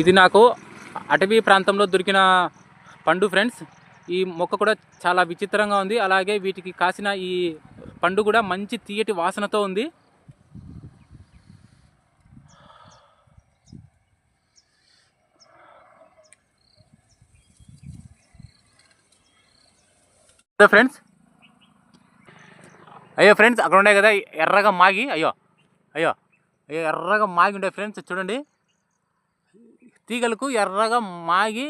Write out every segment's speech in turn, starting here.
ఇది నాకు అటవీ ప్రాంతంలో దొరికిన పండు ఫ్రెండ్స్. ఈ మొక్క కూడా చాలా విచిత్రంగా ఉంది. అలాగే వీటికి కాసిన ఈ పండు కూడా మంచి తీయటి వాసనతో ఉంది. ఫ్రెండ్స్. అయ్యో ఫ్రెండ్స్ అక్కడ ఉన్నాయి కదా ఎర్రగా మాగి అయ్యో అయ్యో అయ్యో ఎర్రగా మాగి ఉండే ఫ్రెండ్స్ చూడండి. తీగలకు ఎర్రగా మాగి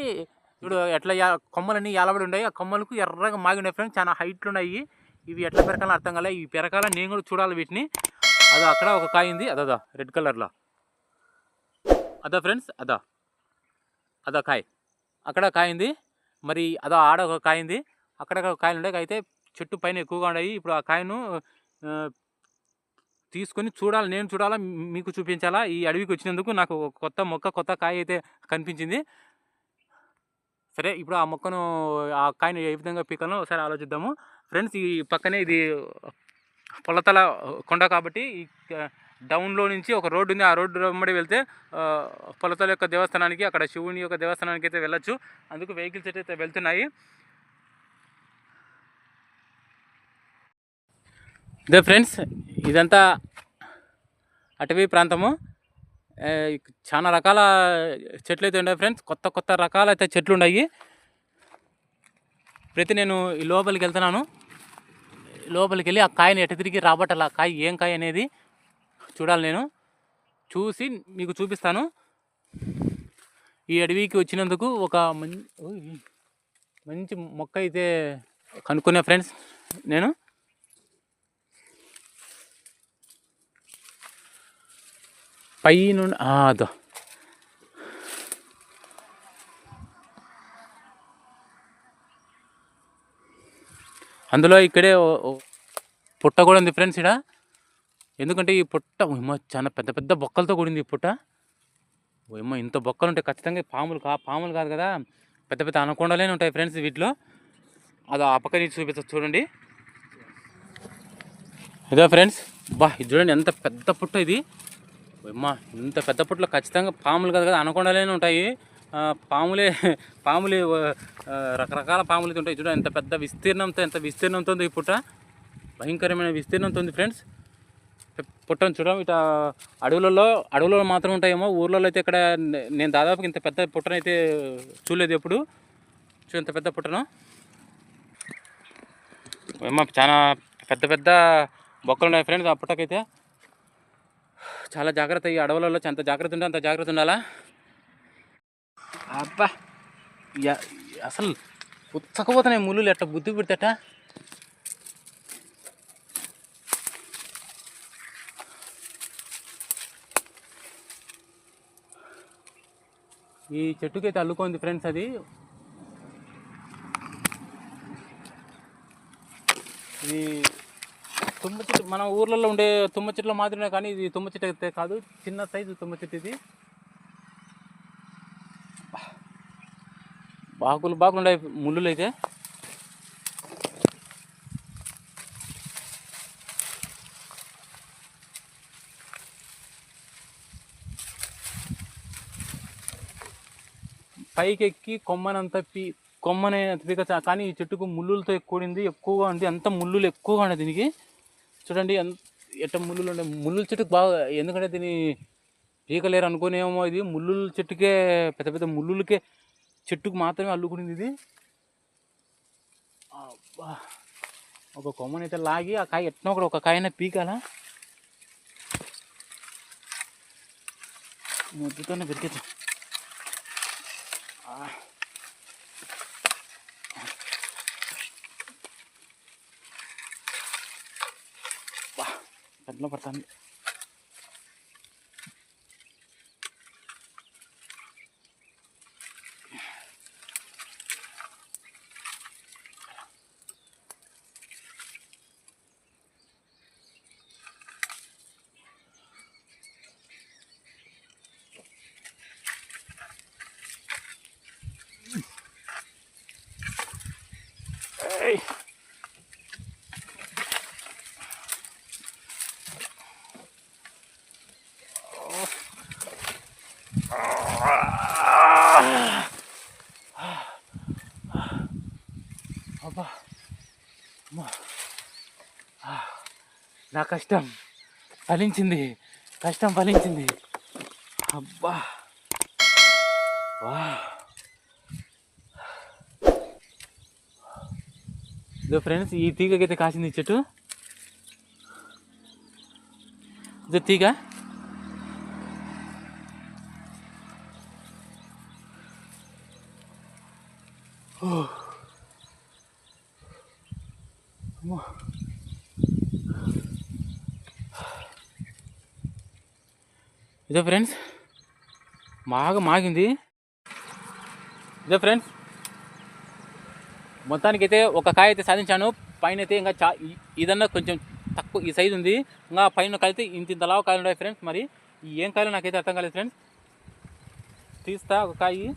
ఇప్పుడు ఎట్లా కొమ్మలన్నీ ఎలబడి ఉన్నాయి ఆ కొమ్మలకు ఎర్రగా మాగి ఉన్నాయి ఫ్రెండ్స్ చాలా హైట్లు ఉన్నాయి ఇవి ఎట్లా పెరకాలని అర్థం కాలే. ఇవి పెరకాల నేను కూడా చూడాలి వీటిని. అదో అక్కడ ఒక కాయ ఉంది. అదో రెడ్ కలర్లో. అదో ఫ్రెండ్స్ అదో. అదో కాయ. అక్కడ కాయింది మరి అదో ఆడ ఒక కాయింది అక్కడ కాయలు ఉన్నాయి అయితే చెట్టు పైన ఎక్కువగా ఉన్నాయి ఇప్పుడు ఆ కాయను తీసుకొని చూడాలి నేను చూడాలా మీకు చూపించాలా? ఈ అడవికి వచ్చినందుకు నాకు కొత్త మొక్క కొత్త కాయ అయితే కనిపించింది. సరే ఇప్పుడు ఆ మొక్కను ఆ కాయను ఏ విధంగా పీకాలో ఒకసారి ఆలోచిద్దాము. ఫ్రెండ్స్ ఈ పక్కనే ఇది పొలతల కొండ కాబట్టి ఈ డౌన్లో నుంచి ఒక రోడ్డు ఉంది. ఆ రోడ్డు వెంబడి వెళ్తే పొలతల యొక్క దేవస్థానానికి అక్కడ శివుని యొక్క దేవస్థానానికి అయితే వెళ్ళొచ్చు. అందుకు వెహికల్స్ అయితే వెళ్తున్నాయి. ఇదే ఫ్రెండ్స్ ఇదంతా అటవీ ప్రాంతము. చాలా రకాల చెట్లు అయితే ఉన్నాయి ఫ్రెండ్స్. కొత్త కొత్త రకాల అయితే చెట్లు ఉన్నాయి. ప్రతి నేను ఈ లోపలికి వెళ్తున్నాను. లోపలికి వెళ్ళి ఆ కాయని ఎటు తిరిగి రాబట్టాలి? ఆ కాయ ఏం కాయ అనేది చూడాలి నేను. చూసి మీకు చూపిస్తాను. ఈ అడవికి వచ్చినందుకు ఒక మం మంచి మొక్క అయితే కనుక్కున్నా ఫ్రెండ్స్ నేను. పైన అదో. అందులో ఇక్కడే ఓ- పుట్ట కూడా ఉంది ఫ్రెండ్స్ ఇక్కడ ఎందుకంటే ఈ పుట్ట ఏమో చాలా పెద్ద పెద్ద బొక్కలతో కూడింది ఈ పుట్ట. ఏమో ఇంత బొక్కలు ఉంటాయి ఖచ్చితంగా పాములు కా పాములు కాదు కదా. పెద్ద పెద్ద అనకొండలే ఉంటాయి ఫ్రెండ్స్ వీటిలో. అది ఆ పక్క నుంచి చూపిస్తా చూడండి. ఇదో ఫ్రెండ్స్ బా ఇది చూడండి ఎంత పెద్ద పుట్ట ఇది. అమ్మా ఇంత పెద్ద పుట్టలో ఖచ్చితంగా పాములు కదా కదా అనకొండలేనే ఉంటాయి. పాములే పాములు రకరకాల పాములు అయితే ఉంటాయి. చూడండి ఎంత పెద్ద విస్తీర్ణంతో ఎంత విస్తీర్ణంతో ఉంది ఈ పుట్ట. భయంకరమైన విస్తీర్ణంతో ఉంది ఫ్రెండ్స్. పుట్టను చూడడం ఇట అడవులలో అడవులలో మాత్రం ఉంటాయేమో. ఊర్లలో అయితే ఇక్కడ నేను దాదాపు ఇంత పెద్ద పుట్టనైతే చూడలేదు ఎప్పుడు. చూ ఇంత పెద్ద పుట్టను. ఏమో చాలా పెద్ద పెద్ద బొక్కలు ఉన్నాయి ఫ్రెండ్స్ ఆ పుట్టకైతే. చాలా జాగ్రత్త ఈ అడవులలో ఎంత జాగ్రత్త ఉంటే అంత జాగ్రత్త ఉండాలా? అబ్బా! యా- అసలు ఉచ్చకపోతున్నాయి ముళ్ళు ఎట్ట బుద్ధి పెడితేట? ఈ చెట్టుకైతే అల్లుకుంది ఫ్రెండ్స్ అది. ఇది తుమ్మ చెట్టు మన ఊర్లలో ఉండే తుమ్మ చెట్లు మాత్రమే కానీ ఇది తుమ్మ చెట్టు అయితే కాదు. చిన్న సైజు తుమ్మ చెట్టు ఇది. బాకులు బాకులు ఉండే ముళ్ళులు అయితే. పైకి ఎక్కి కొమ్మనంత పీ కొమ్మనే కానీ ఈ చెట్టుకు ముళ్ళులతో కూడింది ఎక్కువగా ఉంది. అంత ముళ్ళులు ఎక్కువగా ఉన్నాయి దీనికి. చూడండి ఎంత ఎట్ట ముళ్ళు ఉండే ముళ్ళుల చెట్టుకు బాగా ఎందుకంటే దీని పీకలేరు అనుకునేమో ఇది. ముళ్ళుల చెట్టుకే పెద్ద పెద్ద ముళ్ళులకే చెట్టుకు మాత్రమే అల్లుకునింది ఇది. ఒక కొమ్మని అయితే లాగి ఆ కాయ ఎట్నో కూడా ఒక కాయన పీకాలా? ముద్దుతోనే పెరిగచ్చు కట్లో పడుతుంది ఏయ్. నా కష్టం ఫలించింది కష్టం ఫలించింది. అబ్బా. వా ఇదో ఫ్రెండ్స్ ఈ తీగకైతే కాసింది ఈ చెట్టు. ఇదో తీగ ఓ. అమ్మో. ఇదో ఫ్రెండ్స్ బాగా మాగింది. ఇదో ఫ్రెండ్స్ మొత్తానికైతే ఒక కాయ అయితే సాధించాను. పైన అయితే ఇంకా చా ఇదన్నా కొంచెం తక్కువ ఈ సైజు ఉంది. ఇంకా పైన కలితే ఇంత ఇంత లావు కాయలు ఉన్నాయి ఫ్రెండ్స్. మరి ఏం కాయలు నాకైతే అర్థం కాలేదు ఫ్రెండ్స్. తీస్తా ఒక కాయ.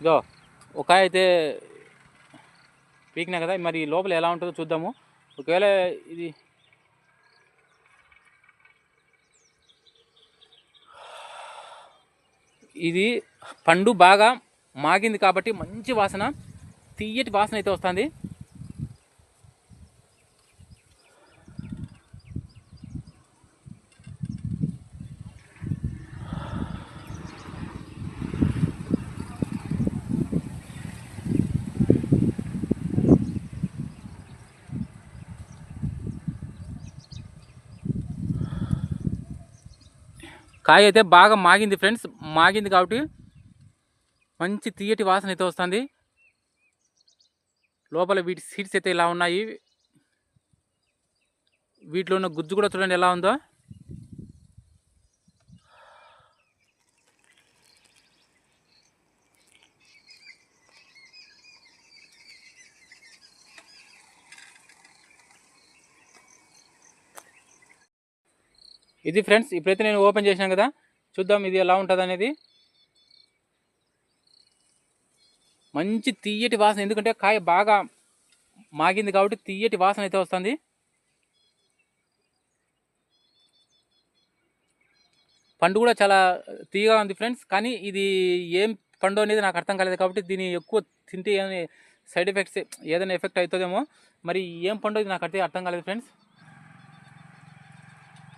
ఇదో ఒక కాయ అయితే పీకినా కదా మరి లోపల ఎలా ఉంటుందో చూద్దాము. ఒకవేళ ఇది ఇది పండు బాగా మాగింది కాబట్టి మంచి వాసన తీయటి వాసన అయితే వస్తుంది. కాయ అయితే బాగా మాగింది ఫ్రెండ్స్ మాగింది కాబట్టి మంచి తీయటి వాసన అయితే వస్తుంది. లోపల వీటి సీడ్స్ అయితే ఇలా ఉన్నాయి. వీటిలో ఉన్న గుజ్జు కూడా చూడండి ఎలా ఉందో. ఇది ఫ్రెండ్స్ ఇప్పుడైతే నేను ఓపెన్ చేశాను కదా. చూద్దాం ఇది ఎలా ఉంటుంది అనేది. మంచి తీయటి వాసన ఎందుకంటే కాయ బాగా మాగింది కాబట్టి తీయటి వాసన అయితే వస్తుంది. పండు కూడా చాలా తీయగా ఉంది ఫ్రెండ్స్ కానీ ఇది ఏం పండు అనేది నాకు అర్థం కాలేదు కాబట్టి దీన్ని ఎక్కువ తింటే ఏమైనా సైడ్ ఎఫెక్ట్స్ ఏదైనా ఎఫెక్ట్ అవుతుందేమో. మరి ఏం పండు ఇది నాకు అయితే అర్థం కాలేదు ఫ్రెండ్స్.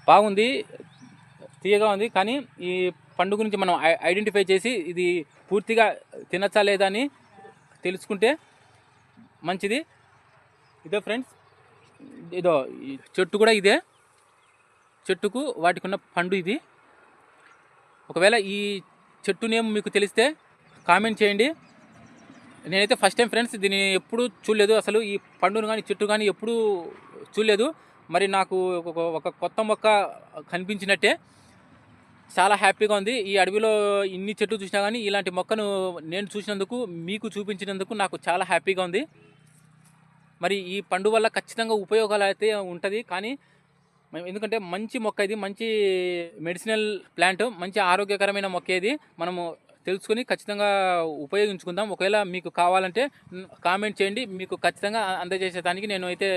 బాగుంది తీయగా ఉంది. కానీ ఈ పండు గురించి మనం ఐ- ఐడెంటిఫై చేసి ఇది పూర్తిగా తినచ్చా లేదా అని తెలుసుకుంటే మంచిది. ఇదో ఫ్రెండ్స్ ఇదో ఈ చెట్టు కూడా ఇదే. చెట్టుకు వాటికి ఉన్న పండు ఇది. ఒకవేళ ఈ చెట్టు నేమ్ మీకు తెలిస్తే కామెంట్ చేయండి. నేనైతే ఫస్ట్ టైం ఫ్రెండ్స్ దీన్ని ఎప్పుడూ చూడలేదు. అసలు ఈ పండును కానీ చెట్టు కానీ ఎప్పుడూ చూడలేదు. మరి నాకు ఒక ఒక కొత్త మొక్క కనిపించినట్టే. చాలా హ్యాపీగా ఉంది. ఈ అడవిలో ఇన్ని చెట్లు చూసినా కానీ ఇలాంటి మొక్కను నేను చూసినందుకు మీకు చూపించినందుకు నాకు చాలా హ్యాపీగా ఉంది. మరి ఈ పండు వల్ల ఖచ్చితంగా ఉపయోగాలు అయితే ఉంటుంది. కానీ ఎందుకంటే మంచి మొక్క ఇది మంచి మెడిసినల్ ప్లాంట్ మంచి ఆరోగ్యకరమైన మొక్క ఇది. మనము తెలుసుకొని ఖచ్చితంగా ఉపయోగించుకుందాం. ఒకవేళ మీకు కావాలంటే కామెంట్ చేయండి. మీకు ఖచ్చితంగా అందజేసేదానికి నేను అయితే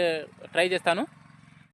ట్రై చేస్తాను.